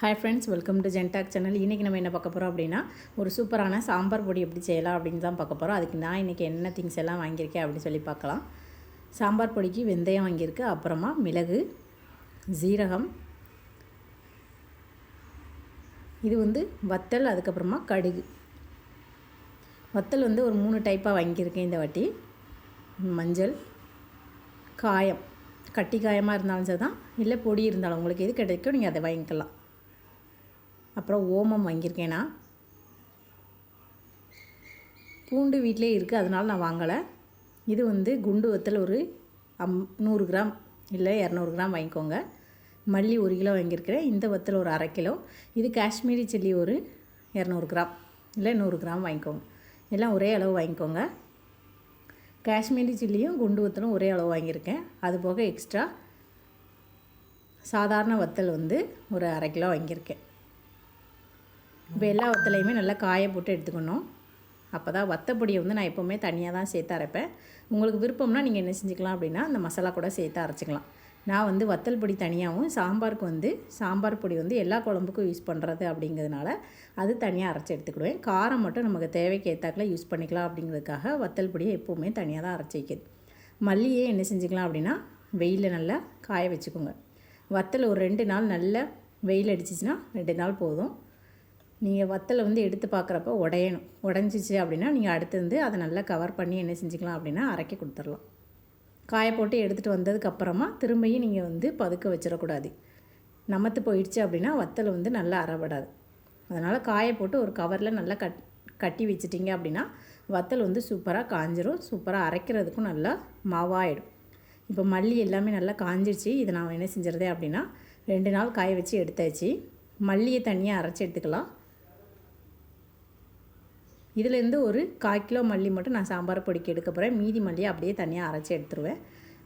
Hi friends welcome to ஜென்டாக் channel இன்றைக்கி நம்ம என்ன பார்க்க போகிறோம் அப்படின்னா ஒரு சூப்பரான சாம்பார் பொடி எப்படி செய்யலாம் அப்படின்னு தான் பார்க்க போகிறோம் அதுக்கு நான் இன்றைக்கி என்ன திங்ஸ் எல்லாம் வாங்கியிருக்கேன் அப்படின்னு சொல்லி பார்க்கலாம். சாம்பார் பொடிக்கு வெந்தயம் வாங்கியிருக்கு அப்புறமா மிளகு ஜீரகம் இது வந்து வத்தல் அதுக்கப்புறமா கடுகு. வத்தல் வந்து ஒரு மூணு டைப்பாக வாங்கியிருக்கேன் இந்த வாட்டி. மஞ்சள் காயம். கட்டி காயமாக இருந்தாலும் சரி தான் இல்லை பொடி இருந்தாலும் உங்களுக்கு எது கிடைக்கும் நீங்கள் அதை வாங்கிக்கலாம். அப்புறம் ஓமம் வாங்கியிருக்கேன் நான். பூண்டு வீட்டிலே இருக்குது அதனால் நான் வாங்கலை. இது வந்து குண்டு வத்தல் ஒரு அம் நூறு கிராம் இல்லை இரநூறு கிராம் வாங்கிக்கோங்க. மல்லி ஒரு கிலோ வாங்கியிருக்கிறேன் இந்த வத்தல் ஒரு அரை கிலோ. இது காஷ்மீரி சில்லி ஒரு இரநூறு கிராம் இல்லை நூறு கிராம் வாங்கிக்கோங்க. எல்லாம் ஒரே அளவு வாங்கிக்கோங்க. காஷ்மீரி சில்லியும் குண்டு வத்தலும் ஒரே அளவு வாங்கியிருக்கேன். அது போக எக்ஸ்ட்ரா சாதாரண வத்தல் வந்து ஒரு அரை கிலோ வாங்கியிருக்கேன். இப்போ எல்லா வத்தலையுமே நல்லா காய போட்டு எடுத்துக்கணும். அப்போ தான் வத்தப்பொடியை வந்து நான் எப்போவுமே தனியாக தான் சேர்த்து அரைப்பேன். உங்களுக்கு விருப்பம்னா நீங்கள் என்ன செஞ்சுக்கலாம் அப்படின்னா அந்த மசாலா கூட சேர்த்து அரைச்சிக்கலாம். நான் வந்து வத்தல் பொடி தனியாகவும் சாம்பாருக்கு வந்து சாம்பார் பொடி வந்து எல்லா குழம்புக்கும் யூஸ் பண்ணுறது அப்படிங்கிறதுனால அது தனியாக அரைச்சி எடுத்துக்கிடுவேன். காரம் மட்டும் நமக்கு தேவைக்கு ஏற்றாக்கில் யூஸ் பண்ணிக்கலாம் அப்படிங்கிறதுக்காக வத்தல் பொடியை எப்போவுமே தனியாக தான் அரைச்சி வைக்கிது மல்லியே என்ன செஞ்சுக்கலாம் அப்படின்னா வெயிலில் நல்லா காய வச்சுக்கோங்க. வத்தல் ஒரு ரெண்டு நாள் நல்லா வெயில் அடிச்சிச்சின்னா ரெண்டு நாள் போதும். நீங்கள் வத்தலை வந்து எடுத்து பார்க்குறப்ப உடையணும். உடஞ்சிச்சு அப்படின்னா நீங்கள் அடுத்து வந்து அதை நல்லா கவர் பண்ணி என்ன செஞ்சுக்கலாம் அப்படின்னா அரைக்க கொடுத்துடலாம். காய போட்டு எடுத்துகிட்டு வந்ததுக்கப்புறமா திரும்பியும் நீங்கள் வந்து பதுக்க வச்சிடக்கூடாது. நமத்து போயிடுச்சு அப்படின்னா வத்தல் வந்து நல்லா அறப்படாது அதனால் காய போட்டு ஒரு கவரில் நல்லா கட் கட்டி வச்சிட்டிங்க அப்படின்னா வத்தல் வந்து சூப்பராக காஞ்சிரும். சூப்பராக அரைக்கிறதுக்கும் நல்லா மாவாயிடும். இப்போ மல்லி எல்லாமே நல்லா காஞ்சிடுச்சு இதை நான் என்ன செஞ்சுறதே அப்படின்னா ரெண்டு நாள் காய வச்சு எடுத்தாச்சு. மல்லியை தனியாக அரைச்சி எடுத்துக்கலாம். இதுலேருந்து ஒரு கால் கிலோ மல்லி மட்டும் நான் சாம்பார் பொடிக்கு எடுக்க போகிறேன் மீதி மல்லியை அப்படியே தனியாக அரைச்சி எடுத்துருவேன்.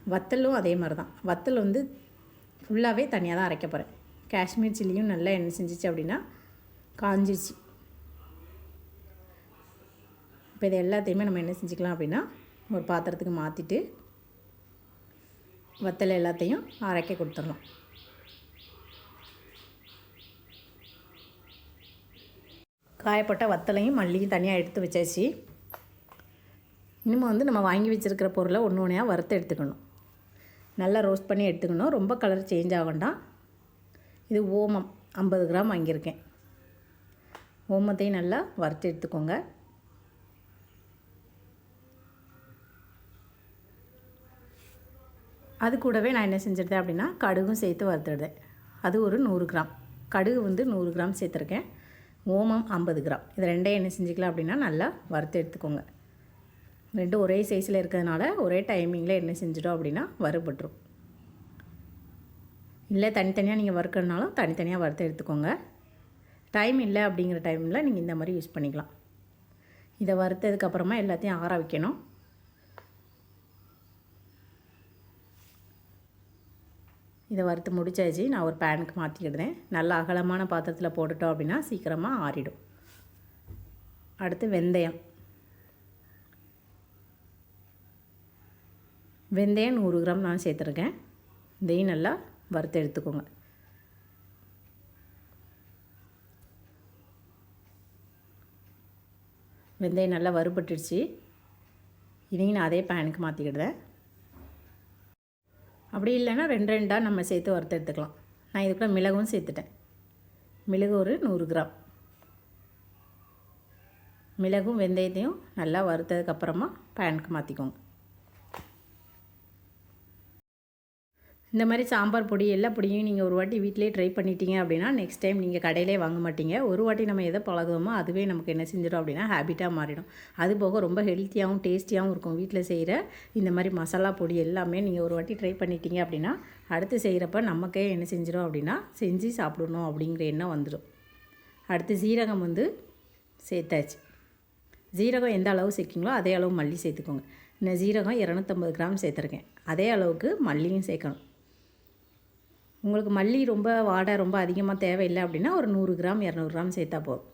வத்தலும் அதே மாதிரி தான் வத்தல் வந்து ஃபுல்லாகவே தனியாக தான் அரைக்க போகிறேன் காஷ்மீர் சில்லியும் நல்லா எண்ணெய் செஞ்சிச்சு அப்படின்னா காஞ்சிச்சு இப்போ இது எல்லாத்தையுமே நம்ம என்ன செஞ்சுக்கலாம் அப்படின்னா ஒரு பாத்திரத்துக்கு மாற்றிட்டு வத்தல் எல்லாத்தையும் அரைக்க கொடுத்துடலாம் காயப்பட்ட வத்தலையும் மல்லியும் தனியாக எடுத்து வச்சாச்சு. இனிமேல் வந்து நம்ம வாங்கி வச்சுருக்கிற பொருளை ஒன்று ஒன்றையாக வறுத்து எடுத்துக்கணும். நல்லா ரோஸ்ட் பண்ணி எடுத்துக்கணும். ரொம்ப கலர் சேஞ்ச் ஆக வேண்டாம். இது ஓமம் ஐம்பது கிராம் வாங்கியிருக்கேன். ஓமத்தையும் நல்லா வறுத்து எடுத்துக்கோங்க. அது கூடவே நான் என்ன செஞ்சிருந்தேன் அப்படின்னா கடுகும் சேர்த்து வறுத்துடுதேன் அது ஒரு நூறு கிராம். கடுகு வந்து நூறு கிராம் சேர்த்துருக்கேன். ஓமம் ஐம்பது கிராம். இது ரெண்டையும் என்ன செஞ்சுக்கலாம் அப்படின்னா நல்லா வறுத்து எடுத்துக்கோங்க. ரெண்டும் ஒரே சைஸில் இருக்கிறதுனால ஒரே டைமிங்கில் என்ன செஞ்சிடும் அப்படின்னா வறுபட்டுரும். இல்லை தனித்தனியாக நீங்கள் வறுக்கிறதுனாலும் தனித்தனியாக வறுத்து எடுத்துக்கோங்க. டைம் இல்லை அப்படிங்கிற டைமில் நீங்கள் இந்த மாதிரி யூஸ் பண்ணிக்கலாம். இதை வறுத்ததுக்கப்புறமா எல்லாத்தையும் ஆற வைக்கணும். இதை வறுத்து முடிச்சாச்சு. நான் ஒரு பேனுக்கு மாற்றிக்கிடுறேன் நல்ல அகலமான பாத்திரத்தில் போட்டுட்டோம் அப்படின்னா சீக்கிரமாக ஆறிடும். அடுத்து வெந்தயம். வெந்தயம் நூறு கிராம் நான் சேர்த்துருக்கேன். இதையும் நல்லா வறுத்து எடுத்துக்கோங்க. வெந்தயம் நல்லா வறுபட்டுடுச்சு. இதையும் நான் அதே பேனுக்கு மாற்றிக்கிடுறேன் அப்படி இல்லைன்னா ரெண்டு ரெண்டாக நம்ம சேர்த்து வறுத்து எடுத்துக்கலாம். நான் இதுக்குள்ள மிளகும் சேர்த்துட்டேன். மிளகு ஒரு நூறு கிராம். மிளகும் வெந்தயத்தையும் நல்லா வறுத்ததுக்கப்புறமா பேனுக்கு மாற்றிக்கோங்க இந்த மாதிரி சாம்பார் பொடி எல்லா பொடியும் நீங்கள் ஒரு வாட்டி வீட்டிலே ட்ரை பண்ணிட்டீங்க அப்படின்னா நெக்ஸ்ட் டைம் நீங்கள் கடையிலே வாங்க மாட்டீங்க. ஒரு வாட்டி நம்ம எதை பழகுவோமோ அதுவே நமக்கு என்ன செஞ்சிடும் அப்படின்னா ஹேபிட்டாக மாறிடும். அது போக ரொம்ப ஹெல்த்தியாகவும் டேஸ்டியாகவும் இருக்கும் வீட்டில் செய்கிற இந்த மாதிரி மசாலா பொடி எல்லாமே நீங்கள் ஒரு வாட்டி ட்ரை பண்ணிட்டீங்க அப்படின்னா அடுத்து செய்கிறப்ப நமக்கே என்ன செஞ்சிடும் அப்படின்னா செஞ்சு சாப்பிடணும் அப்படிங்கிற எண்ணம் வந்துடும் அடுத்து சீரகம் வந்து சேர்த்தாச்சு. ஜீரகம் எந்த அளவு சேர்க்கிங்களோ அதே அளவு மல்லி சேர்த்துக்கோங்க. இந்த ஜீரகம் இரநூத்தம்பது கிராம் சேர்த்துருக்கேன். அதே அளவுக்கு மல்லியும் சேர்க்கணும். உங்களுக்கு மல்லி ரொம்ப வாடை ரொம்ப அதிகமாக தேவையில்லை அப்படின்னா ஒரு நூறு கிராம் இரநூறு கிராம் சேர்த்தா போதும்.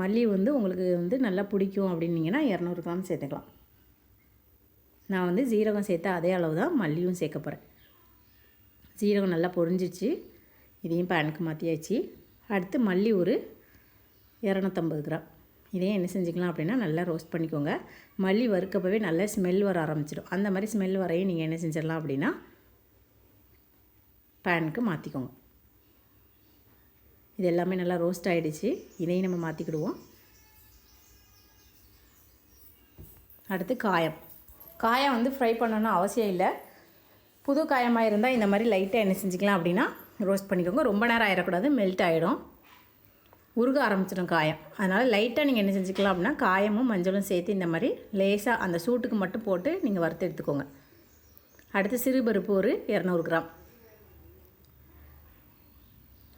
மல்லி வந்து உங்களுக்கு வந்து நல்லா பிடிக்கும் அப்படின்னீங்கன்னா இரநூறு கிராம் சேர்த்துக்கலாம். நான் வந்து ஜீரகம் சேர்த்தா அதே அளவு தான் மல்லியும் சேர்க்க போகிறேன் ஜீரகம் நல்லா பொரிஞ்சிச்சு. இதையும் பேனுக்கு மாற்றியாச்சு அடுத்து மல்லி ஒரு இரநூத்தம்பது கிராம். இதையும் என்ன செஞ்சுக்கலாம் அப்படின்னா நல்லா ரோஸ்ட் பண்ணிக்கோங்க. மல்லி வறுக்கப்பவே நல்லா ஸ்மெல் வர ஆரம்பிச்சிடும். அந்த மாதிரி ஸ்மெல் வரையும் நீங்கள் என்ன செஞ்சிடலாம் அப்படின்னா பேனுக்கு மாற்றிக்கோங்க இது எல்லாமே நல்லா ரோஸ்ட் ஆகிடுச்சு இதையும் நம்ம மாற்றிக்கிடுவோம் அடுத்து காயம். காயம் வந்து ஃப்ரை பண்ணணும்னு அவசியம் இல்லை. புது காயமாக இருந்தால் இந்த மாதிரி லைட்டாக என்ன செஞ்சுக்கலாம் அப்படின்னா ரோஸ்ட் பண்ணிக்கோங்க. ரொம்ப நேரம் ஆயிடக்கூடாது மெல்ட் ஆகிடும் உருக ஆரம்பிச்சிடும் காயம். அதனால் லைட்டாக நீங்கள் என்ன செஞ்சுக்கலாம் அப்படின்னா காயமும் மஞ்சளும் சேர்த்து இந்த மாதிரி லேசாக அந்த சூட்டுக்கு மட்டும் போட்டு நீங்கள் வறுத்து எடுத்துக்கோங்க. அடுத்து சிறுபருப்பு ஒரு இரநூறு கிராம்.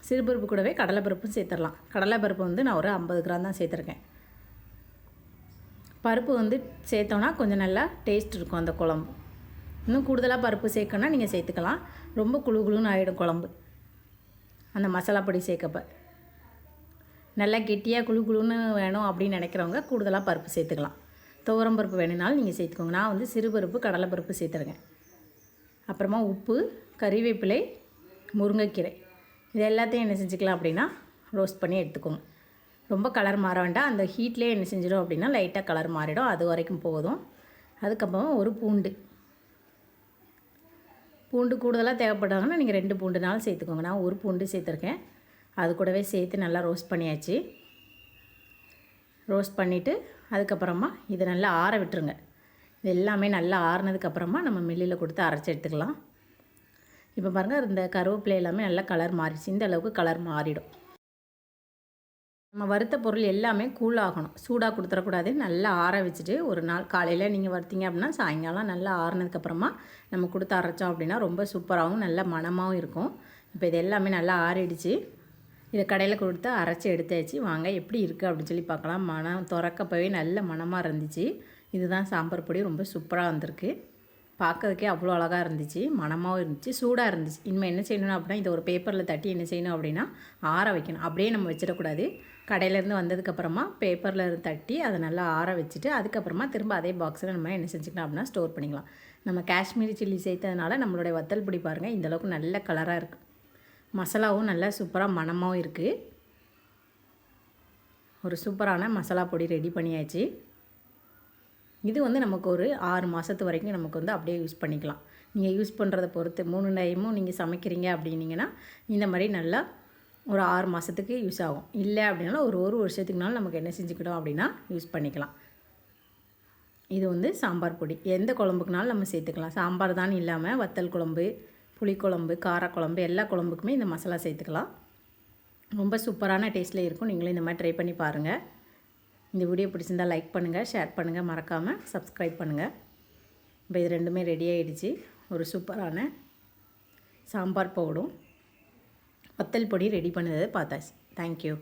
சிறுபருப்பு கூடவே கடலைப்பருப்பும் சேர்த்துடலாம். கடலைப்பருப்பு வந்து நான் ஒரு ஐம்பது கிராம் தான் சேர்த்துருக்கேன். பருப்பு வந்து சேர்த்தோன்னா கொஞ்சம் நல்லா டேஸ்ட் இருக்கும் அந்த குழம்பு. இன்னும் கூடுதலாக பருப்பு சேர்க்கணுன்னா நீங்கள் சேர்த்துக்கலாம். ரொம்ப குழு குழுன்னு ஆகிடும் குழம்பு. அந்த மசாலா பொடி சேர்க்கப்ப. நல்லா கெட்டியாக குழு குழுன்னு வேணும் அப்படின்னு நினைக்கிறவங்க கூடுதலாக பருப்பு சேர்த்துக்கலாம். துவரம் பருப்பு வேணுனாலும் நீங்கள் சேர்த்துக்கோங்க. நான் வந்து சிறுபருப்பு கடலைப்பருப்பு சேர்த்துருக்கேன். அப்புறமா உப்பு கறிவேப்பிலை முருங்கைக்கீரை. இது எல்லாத்தையும் என்ன செஞ்சுக்கலாம் அப்படின்னா ரோஸ்ட் பண்ணி எடுத்துக்கோங்க. ரொம்ப கலர் மாற வேண்டாம். அந்த ஹீட்லேயே என்ன செஞ்சிடும் அப்படின்னா லைட்டாக கலர் மாறிடும். அது வரைக்கும் போதும். அதுக்கப்புறம் ஒரு பூண்டு. பூண்டு கூடுதலாக தேவைப்பட்டாங்கன்னா நீங்கள் ரெண்டு பூண்டுனாலும் சேர்த்துக்கோங்க. நான் ஒரு பூண்டு சேர்த்துருக்கேன். அது கூடவே சேர்த்து நல்லா ரோஸ்ட் பண்ணியாச்சு. ரோஸ்ட் பண்ணிவிட்டு அதுக்கப்புறமா இதை நல்லா ஆற விட்டுருங்க. இது எல்லாமே நல்லா ஆறுனதுக்கப்புறமா நம்ம மில்லில் கொடுத்து அரைச்சி எடுத்துக்கலாம். இப்போ பாருங்கள் இந்த கருவேப்பிலை எல்லாமே நல்லா கலர் மாறிடுச்சு. இந்த அளவுக்கு கலர் மாறிடும். நம்ம வறுத்த பொருள் எல்லாமே கூல் ஆகணும். சூடாக கொடுத்துடக்கூடாது நல்லா ஆற வச்சுட்டு ஒரு நாள் காலையில் நீங்கள் வறுத்தீங்க அப்படின்னா சாயங்காலம் நல்லா ஆறுனதுக்கப்புறமா நம்ம கொடுத்து அரைச்சோம் அப்படின்னா ரொம்ப சூப்பராகவும் நல்ல மணமாகவும் இருக்கும். இப்போ இது எல்லாமே நல்லா ஆறிடுச்சு. இதை கடையில் கொடுத்து அரைச்சி எடுத்தாச்சு. வாங்க எப்படி இருக்குது அப்படின்னு சொல்லி பார்க்கலாம். மனம் திறக்கப்பவே நல்ல மணமாக இருந்துச்சு. இதுதான் சாம்பார் பொடி. ரொம்ப சூப்பராக வந்திருக்கு. பார்க்கறதுக்கே அவ்வளோ அழகாக இருந்துச்சு மணமாகவும் இருந்துச்சு சூடாக இருந்துச்சு. இனிமேல் என்ன செய்யணும் அப்படின்னா இதை ஒரு பேப்பரில் தட்டி என்ன செய்யணும் அப்படின்னா ஆற வைக்கணும். அப்படியே நம்ம வச்சிடக்கூடாது. கடையிலேருந்து வந்ததுக்கப்புறமா பேப்பரில் தட்டி அதை நல்லா ஆற வச்சுட்டு அதுக்கப்புறமா திரும்ப அதே பாக்ஸில் நம்ம என்ன செஞ்சுக்கலாம் அப்படின்னா ஸ்டோர் பண்ணிக்கலாம். நம்ம காஷ்மீரி சில்லி சேர்த்ததுனால நம்மளுடைய வத்தல் பிடி பாருங்கள் இந்தளவுக்கு நல்ல கலராக இருக்குது மசாலாவும் நல்லா சூப்பராக மணமாகவும் இருக்குது ஒரு சூப்பரான மசாலா பொடி ரெடி பண்ணியாச்சு. இது வந்து நமக்கு ஒரு ஆறு மாதத்து வரைக்கும் நமக்கு வந்து அப்படியே யூஸ் பண்ணிக்கலாம். நீங்கள் யூஸ் பண்ணுறத பொறுத்து மூணு டைமும் நீங்கள் சமைக்கிறீங்க அப்படின்னீங்கன்னா இந்த மாதிரி நல்லா ஒரு ஆறு மாதத்துக்கு யூஸ் ஆகும். இல்லை அப்படின்னாலும் ஒரு ஒரு வருஷத்துக்குனாலும் நமக்கு என்ன செஞ்சுக்கிட்டோம் அப்படின்னா யூஸ் பண்ணிக்கலாம். இது வந்து சாம்பார் பொடி. எந்த குழம்புக்குனாலும் நம்ம சேர்த்துக்கலாம். சாம்பார் தான் இல்லாமல் வத்தல் குழம்பு புளிக்குழம்பு காரக்குழம்பு எல்லா குழம்புக்குமே இந்த மசாலா சேர்த்துக்கலாம். ரொம்ப சூப்பரான டேஸ்ட்டில் இருக்கும். நீங்களும் இந்த மாதிரி ட்ரை பண்ணி பாருங்கள் இந்த வீடியோ பிடிச்சிருந்தால் லைக் பண்ணுங்கள் ஷேர் பண்ணுங்கள் மறக்காமல் சப்ஸ்கிரைப் பண்ணுங்கள் இப்போ இது ரெண்டுமே ரெடி ஆகிடுச்சு ஒரு சூப்பரான சாம்பார் பவுடும் வத்தல் பொடி ரெடி பண்ணதை பார்த்தாச்சு. தேங்க்யூ